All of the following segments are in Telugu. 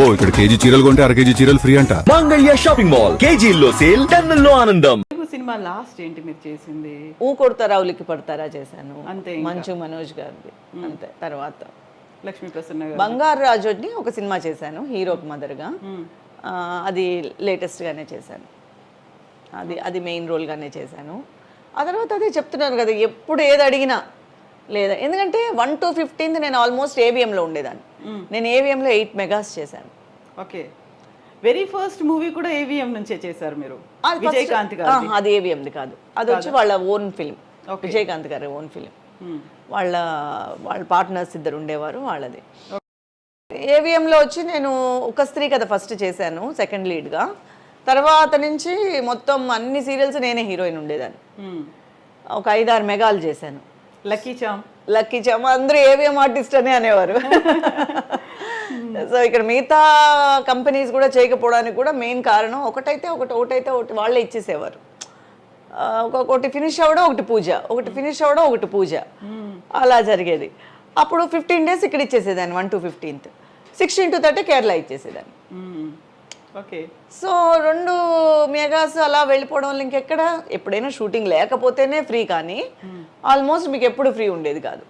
అబ్బో ఇక్కడ కేజీ చీరలు కొంటే అర కేజీ చీరలు ఫ్రీ అంట. మంగళ్య షాపింగ్ మాల్ కేజీల్లో సేల్ టన్నుల్లో ఆనందం. సినిమా లాస్ట్ ఏంటి మీరు చేసింది? ఊ కొడతారా ఉలికి పడతారా చేశాను. అంతే. మంచు మనోజ్ గారిది. అంతే తర్వాత. లక్ష్మీ ప్రసన్న గారు బంగారు రాజుని ఒక సినిమా చేశాను హీరోకి మదర్గా. ఆ, అది లేటెస్ట్గానే చేశాను. అది అది మెయిన్ రోల్గానే చేశాను. ఆ తర్వాత అదే చెప్తున్నాను కదా ఎప్పుడు ఏది అడిగినా లేదా ఎందుకంటే వన్ టు ఫిఫ్టీన్త్ నేను ఆల్మోస్ట్ ఏవిఎంలో ఉండేదాన్ని. నేను ఏవిఎంలో ఎయిట్ మెగాస్ చేశాను. ఓకే. వెరీ ఫస్ట్ మూవీ కూడా ఏవిఎం నుంచే చేశారు మీరు? విజయకాంత్ గారు అది ఏవిఎంది కాదు. అది వచ్చి వాళ్ళ ఓన్ ఫిలిం విజయకాంత్ గారి ఓన్ ఫిలిం వాళ్ళ వాళ్ళ పార్ట్నర్స్ ఇద్దరు ఉండేవారు వాళ్ళది. ఏవిఎంలో వచ్చి నేను ఒక స్త్రీ కథ ఫస్ట్ చేశాను సెకండ్ లీడ్గా తర్వాత నుంచి మొత్తం అన్ని సీరియల్స్ నేనే హీరోయిన్ ఉండేదాన్ని. ఒక ఐదారు మెగాలు చేశాను. Lucky charm. లక్కీ చామ అందరూ ఏవిఎం ఆర్టిస్ట్ అనే అనేవారు. సో ఇక్కడ మిగతా కంపెనీస్ కూడా చేయకపోవడానికి కూడా మెయిన్ కారణం ఒకటైతే ఒకటి ఒకటైతే ఒకటి వాళ్ళే ఇచ్చేసేవారు. ఒకటి ఫినిష్ అవ్వడం ఒకటి పూజ ఒకటి ఫినిష్ అవ్వడం ఒకటి పూజ. అలా జరిగేది. అప్పుడు ఫిఫ్టీన్ డేస్ ఇక్కడ ఇచ్చేసేదాన్ని one to fifteenth sixteen to thirty Kerala ఇచ్చేసేదాన్ని. Okay so రెండు మెగాస్ అలా వెళ్ళిపోవడం వల్ల ఇంకెక్కడ? ఎప్పుడైనా షూటింగ్ లేకపోతేనే ఫ్రీ కానీ ఆల్మోస్ట్ మీకు ఎప్పుడు ఫ్రీ ఉండేది కాదు.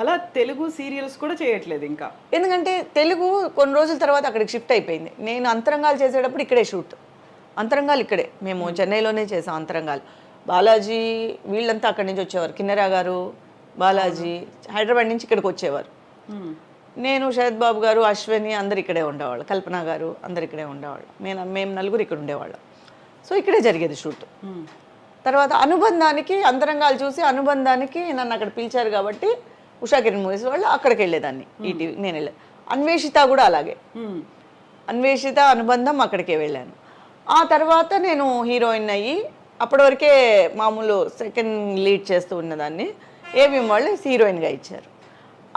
అలా తెలుగు సీరియల్స్ కూడా చేయట్లేదు ఇంకా. ఎందుకంటే తెలుగు కొన్ని రోజుల తర్వాత అక్కడికి షిఫ్ట్ అయిపోయింది. నేను అంతరంగాలు చేసేటప్పుడు ఇక్కడే షూట్. అంతరంగాలు ఇక్కడే. మేము చెన్నైలోనే చేసాం అంతరంగాలు. బాలాజీ వీళ్ళంతా అక్కడి నుంచి వచ్చేవారు. కిన్నెరా గారు బాలాజీ హైదరాబాద్ నుంచి ఇక్కడికి వచ్చేవారు. నేను శరత్ బాబు గారు అశ్విని అందరు ఇక్కడే ఉండేవాళ్ళు కల్పన గారు అందరు ఇక్కడే ఉండేవాళ్ళు. మేము మేము నలుగురు ఇక్కడ ఉండేవాళ్ళం. సో ఇక్కడే జరిగేది షూట్. తర్వాత అనుబంధానికి అంతరంగాలు చూసి అనుబంధానికి నన్ను అక్కడ పిలిచారు కాబట్టి ఉషా కిరణ్ మూవీస్ వాళ్ళు అక్కడికి వెళ్ళేదాన్ని. ఈటీవీ నేను వెళ్ళే అన్వేషిత కూడా అలాగే. అన్వేషిత అనుబంధం అక్కడికే వెళ్ళాను. ఆ తర్వాత నేను హీరోయిన్ అయ్యి అప్పటి వరకే మామూలు సెకండ్ లీడ్ చేస్తూ ఉన్నదాన్ని ఏవిఎం వాళ్ళు హీరోయిన్గా ఇచ్చారు.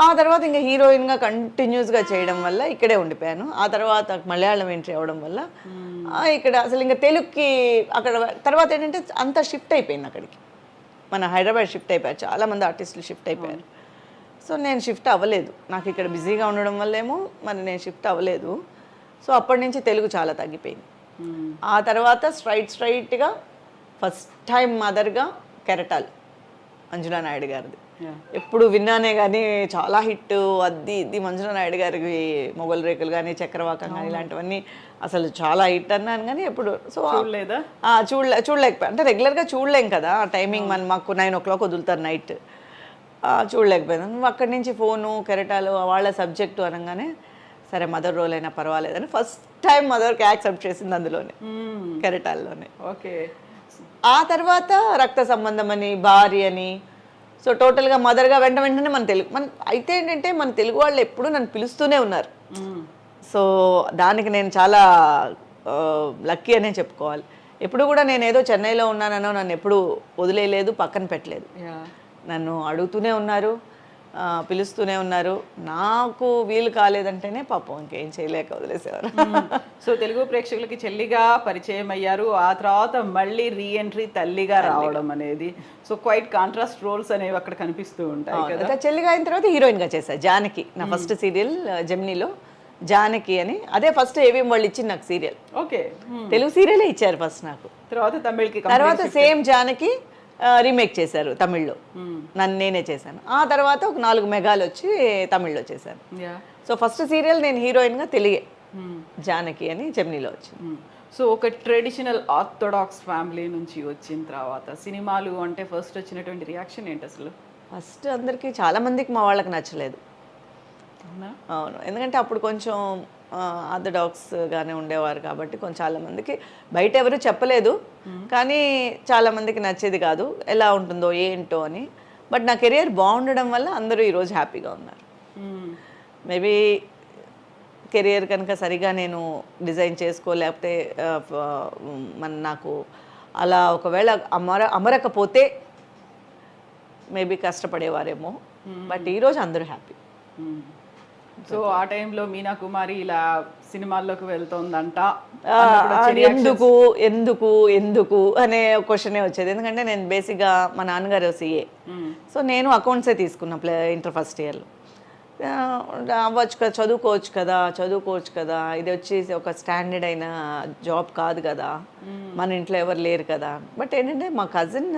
ఆ తర్వాత ఇంకా హీరోయిన్గా కంటిన్యూస్గా చేయడం వల్ల ఇక్కడే ఉండిపోయాను. ఆ తర్వాత మలయాళం ఎంట్రీ అవ్వడం వల్ల ఇక్కడ అసలు ఇంకా తెలుగుకి అక్కడ తర్వాత ఏంటంటే అంతా షిఫ్ట్ అయిపోయింది అక్కడికి. మన హైదరాబాద్ షిఫ్ట్ అయిపోయారు. చాలామంది ఆర్టిస్టులు షిఫ్ట్ అయిపోయారు. సో నేను షిఫ్ట్ అవ్వలేదు. నాకు ఇక్కడ బిజీగా ఉండడం వల్లేమో మరి నేను షిఫ్ట్ అవ్వలేదు. సో అప్పటి నుంచి తెలుగు చాలా తగ్గిపోయింది. ఆ తర్వాత స్ట్రైట్ స్ట్రైట్గా ఫస్ట్ టైం మదర్గా కెరటాల్ మంజులా నాయుడు గారిది. ఎప్పుడు విన్నానే కానీ చాలా హిట్. అది ఇది మంజులా నాయుడు గారికి మొగల్ రేకులు కానీ చక్రవాకం కానీ ఇలాంటివన్నీ అసలు చాలా హిట్ అన్నాను కానీ ఎప్పుడు. సో చూడలేదా? చూడలే చూడలేకపోయా అంటే రెగ్యులర్గా చూడలేం కదా. ఆ టైమింగ్ మన మాకు నైన్ ఓ క్లాక్ వదులుతారు నైట్. చూడలేకపోయాను. నువ్వు అక్కడి నుంచి ఫోను కెరటాలు వాళ్ళ సబ్జెక్టు అనగానే సరే మదర్ రోల్ అయినా పర్వాలేదని ఫస్ట్ టైం మదర్కి యాక్సెప్ట్ చేసింది అందులోనే. కెరటాల్లోనే. ఓకే. ఆ తర్వాత రక్త సంబంధం అని భార్య అని సో టోటల్గా మదర్గా వెంట వెంటనే మన తెలుగు మన అయితే ఏంటంటే మన తెలుగు వాళ్ళు ఎప్పుడూ నన్ను పిలుస్తూనే ఉన్నారు. సో దానికి నేను చాలా లక్కీ అనే చెప్పుకోవాలి. ఎప్పుడు కూడా నేను ఏదో చెన్నైలో ఉన్నానో నన్ను ఎప్పుడు వదిలేయలేదు పక్కన పెట్టలేదు. నన్ను అడుగుతూనే ఉన్నారు. పిలుస్తూనే ఉన్నారు. నాకు వీలు కాలేదంటేనే పాపం ఇంకేం చేయలేక వదిలేసేవారు. సో తెలుగు ప్రేక్షకులకి చెల్లిగా పరిచయం అయ్యారు. ఆ తర్వాత మళ్ళీ రీఎంట్రీ తల్లిగా రావడం అనేది. సో క్వైట్ కాంట్రాస్ట్ రోల్స్ అనేవి అక్కడ కనిపిస్తూ ఉంటాయి కదా. చెల్లిగా అయిన తర్వాత హీరోయిన్గా చేశా జానకి. నా ఫస్ట్ సీరియల్ జెమినీలో జానకి అని. అదే ఫస్ట్ ఏవిఎం వాళ్ళు ఇచ్చింది నాకు సీరియల్ ఓకే. తెలుగు సీరియలే ఇచ్చారు ఫస్ట్ నాకు. తర్వాత తమిళ్కి తర్వాత సేమ్ జానకి రీమేక్ చేశారు తమిళ్ళో. నన్ను నేనే చేశాను. ఆ తర్వాత ఒక నాలుగు మెగాలు వచ్చి తమిళ్ళో చేశాను. సో ఫస్ట్ సీరియల్ నేను హీరోయిన్గా తెలుగే జానకి అని జెమినీలో వచ్చింది సో ఒక ట్రెడిషనల్ ఆర్థోడాక్స్ ఫ్యామిలీ నుంచి వచ్చిన తర్వాత సినిమాలు అంటే ఫస్ట్ వచ్చినటువంటి రియాక్షన్ ఏంటి అసలు? ఫస్ట్ అందరికీ చాలా మందికి మా వాళ్ళకి నచ్చలేదు. అవునా? ఎందుకంటే అప్పుడు కొంచెం ఆర్థడాక్స్ గానే ఉండేవారు కాబట్టి కొంచెం చాలా మందికి బయట ఎవరు చెప్పలేదు. కానీ చాలా మందికి నచ్చేది కాదు. ఎలా ఉంటుందో ఏంటో అని. బట్ నా కెరియర్ బాగుండడం వల్ల అందరూ ఈరోజు హ్యాపీగా ఉన్నారు. మేబీ కెరియర్ కనుక సరిగా నేను డిజైన్ చేసుకోలేకపోతే ఆ, ఫ- మన నాకు అలా ఒకవేళ అమర అమరకపోతే మేబీ కష్టపడేవారేమో. బట్ ఈరోజు అందరూ హ్యాపీ. సో ఆ టైంలో మీనా కుమారి ఇలా సినిమాల్లోకి వెళ్తోందంట? ఎందుకు ఎందుకు ఎందుకు అనే క్వశ్చనే వచ్చేది. ఎందుకంటే నేను బేసిక్గా మా నాన్నగారు సీఏ సో నేను అకౌంట్సే తీసుకున్నా ప్లే ఇంటర్ ఫస్ట్ ఇయర్లో అవ్వచ్చు కదా చదువుకోవచ్చు కదా చదువుకోవచ్చు కదా. ఇది వచ్చేసి ఒక స్టాండర్డ్ అయిన జాబ్ కాదు కదా. మన ఇంట్లో ఎవరు లేరు కదా. బట్ ఏంటంటే మా కజిన్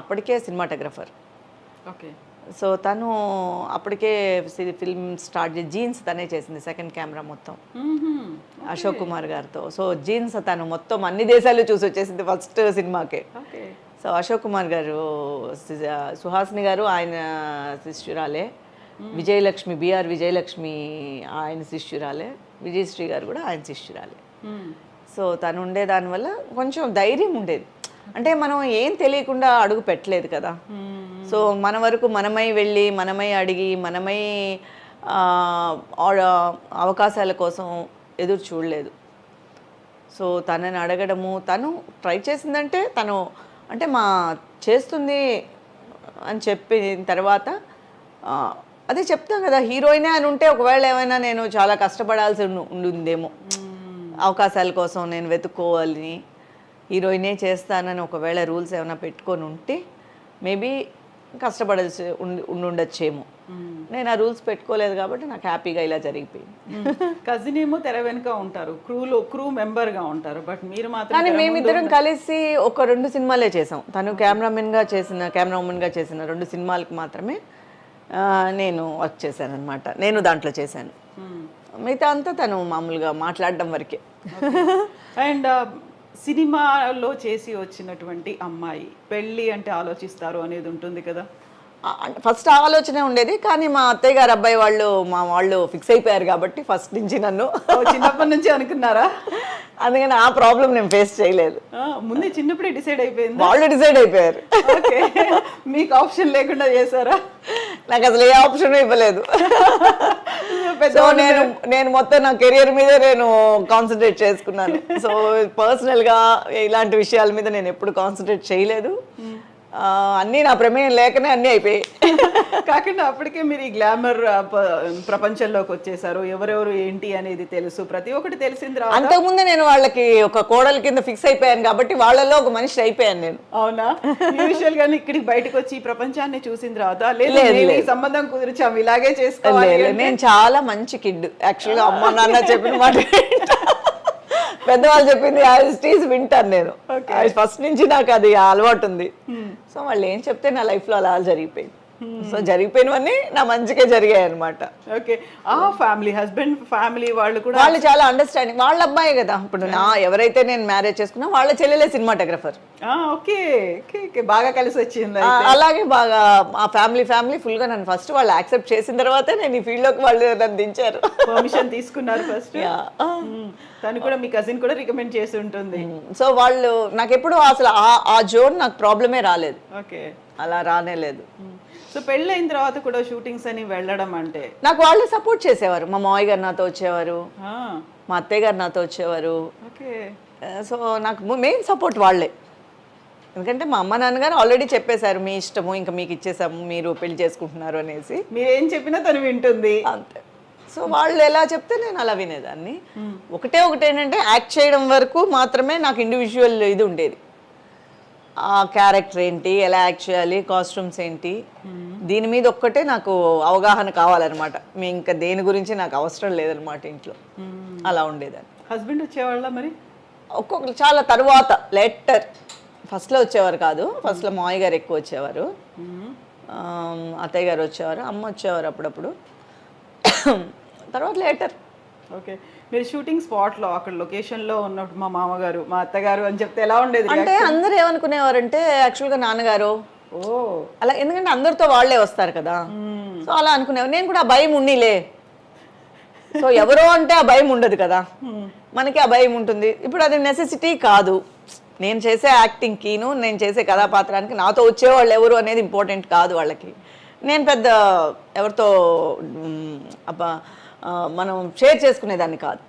అప్పటికే సినిమాటోగ్రఫర్ ఓకే సో తను అప్పటికే ఫిల్మ్ స్టార్ట్ చేసి జీన్స్ తనే చేసింది సెకండ్ కెమెరా మొత్తం. అశోక్ కుమార్ గారితో. సో జీన్స్ తను మొత్తం అన్ని దేశాలు చూసి వచ్చేసింది ఫస్ట్ సినిమాకే. సో అశోక్ కుమార్ గారు సుహాసిని గారు ఆయన శిష్యురాలే. విజయలక్ష్మి బిఆర్ విజయలక్ష్మి ఆయన శిష్యురాలే. విజయశ్రీ గారు కూడా ఆయన శిష్యురాలే. సో తను ఉండే దానివల్ల కొంచెం ధైర్యం ఉండేది. అంటే మనం ఏం తెలియకుండా అడుగు పెట్టలేదు కదా. సో మన వరకు మనమై వెళ్ళి మనమై అడిగి మనమై అవకాశాల కోసం ఎదురు చూడలేదు. సో తనని అడగడము తను ట్రై చేసిందంటే తను అంటే మా చేస్తుంది అని చెప్పిన తర్వాత అదే చెప్తాం కదా హీరోయినే అని ఉంటే ఒకవేళ ఏమైనా నేను చాలా కష్టపడాల్సి ఉండు- ఉండుందేమో. అవకాశాల కోసం నేను వెతుక్కోవాలని హీరోయినే చేస్తానని ఒకవేళ రూల్స్ ఏమైనా పెట్టుకొని ఉంటే మేబీ కష్టపడాల్సి ఉండి ఉండుండొచ్చేమో. నేను ఆ రూల్స్ పెట్టుకోలేదు కాబట్టి నాకు హ్యాపీగా ఇలా జరిగిపోయింది. కజిన్ ఏమో తెర వెనుక ఉంటారు. క్రూలో క్రూ మెంబర్గా ఉంటారు. బట్ మీరు మాత్రం కానీ మేమిద్దరం కలిసి ఒక రెండు సినిమాలే చేసాం. తను కెమెరామెన్గా చేసిన కెమెరామెన్గా చేసిన రెండు సినిమాలకు మాత్రమే నేను వర్క్ చేశాను అనమాట నేను దాంట్లో చేశాను. మిగతా అంతా తను మామూలుగా మాట్లాడడం వరకే. అండ్ సినిమాలో చేసి వచ్చినటువంటి అమ్మాయి పెళ్ళి అంటే ఆలోచిస్తారు అనేది ఉంటుంది కదా? ఫస్ట్ ఆలోచన ఉండేది కానీ మా అత్తయ్య గారు అబ్బాయి వాళ్ళు మా వాళ్ళు ఫిక్స్ అయిపోయారు కాబట్టి ఫస్ట్ నుంచి నన్ను. చిన్నప్పటి నుంచి అనుకున్నారా? అందుకని ఆ ప్రాబ్లం నేను ఫేస్ చేయలేదు. ముందే చిన్నప్పుడే డిసైడ్ అయిపోయింది? వాళ్ళు డిసైడ్ అయిపోయారు. ఓకే. మీకు ఆప్షన్ లేకుండా చేశారా? నాకు అసలు ఏ ఆప్షన్ ఇవ్వలేదు. సో నేను నేను మొత్తం నా కెరియర్ మీద నేను కాన్సన్ట్రేట్ చేసుకున్నాను. సో పర్సనల్గా ఇలాంటి విషయాల మీద నేను ఎప్పుడు కాన్సన్ట్రేట్ చేయలేదు. ఆ, అన్నీ నా ప్రమేయం లేకనే అన్నీ అయిపోయాయి. కాకుండా అప్పటికే మీరు ఈ గ్లామర్ ప్రపంచంలోకి వచ్చేసారు. ఎవరెవరు ఏంటి అనేది తెలుసు. ప్రతి ఒక్కటి తర్వాత అంతకుముందే నేను వాళ్ళకి ఒక కోడల కింద ఫిక్స్ అయిపోయాను కాబట్టి వాళ్ళలో ఒక మనిషి అయిపోయాను నేను. అవునా? యూజువల్గా ఇక్కడికి బయటకు వచ్చి ఈ ప్రపంచాన్ని చూసిన తర్వాత లేదు. సంబంధం కుదిర్చాం ఇలాగే చేసుకోవాలి నేను చాలా మంచి కిడ్. యాక్చువల్గా అమ్మ నాన్న చెప్పిన మాట. పెద్దవాళ్ళు చెప్పింది యాజ్ వింటాను నేను. ఫస్ట్ నుంచి నాకు అది అలవాటు ఉంది. సో వాళ్ళు ఏం చెప్తే నా లైఫ్లో అలా జరిగిపోయింది. సో జరిగిపోయినవన్నీ నా మంచిగా జరిగాయి అనమాట ఓకే. ఆ ఫ్యామిలీ హస్బెండ్ ఫ్యామిలీ వాళ్ళు కూడా వాళ్ళు చాలా అండర్స్టాండింగ్ వాళ్ళ అబ్బాయి కదా. ఇప్పుడు నా ఎవరైతే నేను మ్యారేజ్ చేసుకున్నా వాళ్ళ చెల్లెలే సినిమాటోగ్రఫర్. ఓకే. ఓకే బాగా కలిసి వచ్చింది అలాగే బాగా ఆ ఫ్యామిలీ ఫ్యామిలీ ఫుల్గా నన్ను ఫస్ట్ వాళ్ళు యాక్సెప్ట్ చేసిన తర్వాతే నేను ఈ ఫీల్డ్లోకి వాళ్ళు నన్ను దించారు. పర్మిషన్ తీసుకున్నారు ఫస్ట్. తను కూడా మీ కజిన్ కూడా రికమెండ్ చేసి ఉంటుంది. సో వాళ్ళు నాకు ఎప్పుడు అసలు ఆ- ఆ జోన్ నాకు ప్రాబ్లమే రాలేదు. ఓకే. అలా రానే లేదు సో పెళ్ళైన తర్వాత కూడా షూటింగ్స్ అని వెళ్ళడం అంటే? నాకు వాళ్ళే సపోర్ట్ చేసేవారు. మా మావయ్య గారు నాతో వచ్చేవారు. మా అత్తయ్య గారు నాతో వచ్చేవారు. ఓకే. సో నాకు మెయిన్ సపోర్ట్ వాళ్ళే. ఎందుకంటే మా అమ్మ నాన్నగారు ఆల్రెడీ చెప్పేశారు మీ ఇష్టము ఇంకా మీకు ఇచ్చేసాము మీరు పెళ్ళి చేసుకుంటున్నారు అనేసి. మీరేం చెప్పినా తను వింటుంది. అంతే. సో వాళ్ళు ఎలా చెప్తే నేను అలా వినేదాన్ని. ఒకటే ఒకటి ఏంటంటే యాక్ట్ చేయడం వరకు మాత్రమే నాకు ఇండివిజువల్ ఇది ఉండేది. క్యారెక్టర్ ఏంటి ఎలా యాక్ట్ చేయాలి కాస్ట్యూమ్స్ ఏంటి దీని మీద ఒక్కటే నాకు అవగాహన కావాలన్నమాట. మీ ఇంకా దేని గురించి నాకు అవసరం లేదనమాట ఇంట్లో. అలా ఉండేదాన్ని. హస్బెండ్ వచ్చేవాళ్ళ మరి? ఒక్కొక్కరు చాలా తరువాత లెటర్ ఫస్ట్లో వచ్చేవారు కాదు ఫస్ట్లో మావయ్య గారు ఎక్కువ వచ్చేవారు. ఆమ్, అత్తయ్య గారు వచ్చేవారు అమ్మ వచ్చేవారు అప్పుడప్పుడు. తర్వాత లేటర్ ఓకే మీరు షూటింగ్ స్పాట్లో అక్కడ లొకేషన్లో ఉన్నప్పుడు మా మామగారు మా అత్తగారు అని చెప్తే ఎలా ఉండేది అంటే అందరూ ఏమనుకునేవారంటే యాక్చువల్గా నాన్నగారు. ఓ. అలా ఎందుకంటే అందరితో వాళ్ళే వస్తారు కదా. సో అలా అనుకునేవారు. నేను కూడా ఆ భయం ఉన్నిలే సో ఎవరో అంటే ఆ భయం ఉండదు కదా. మనకి ఆ భయం ఉంటుంది. ఇప్పుడు అది నెసెసిటీ కాదు. నేను చేసే యాక్టింగ్కిను నేను చేసే కథాపాత్రానికి నాతో వచ్చేవాళ్ళు ఎవరు అనేది ఇంపార్టెంట్ కాదు వాళ్ళకి. నేను పెద్ద ఎవరితో అబ్బా మనం షేర్ చేసుకునేదాన్ని కాదు.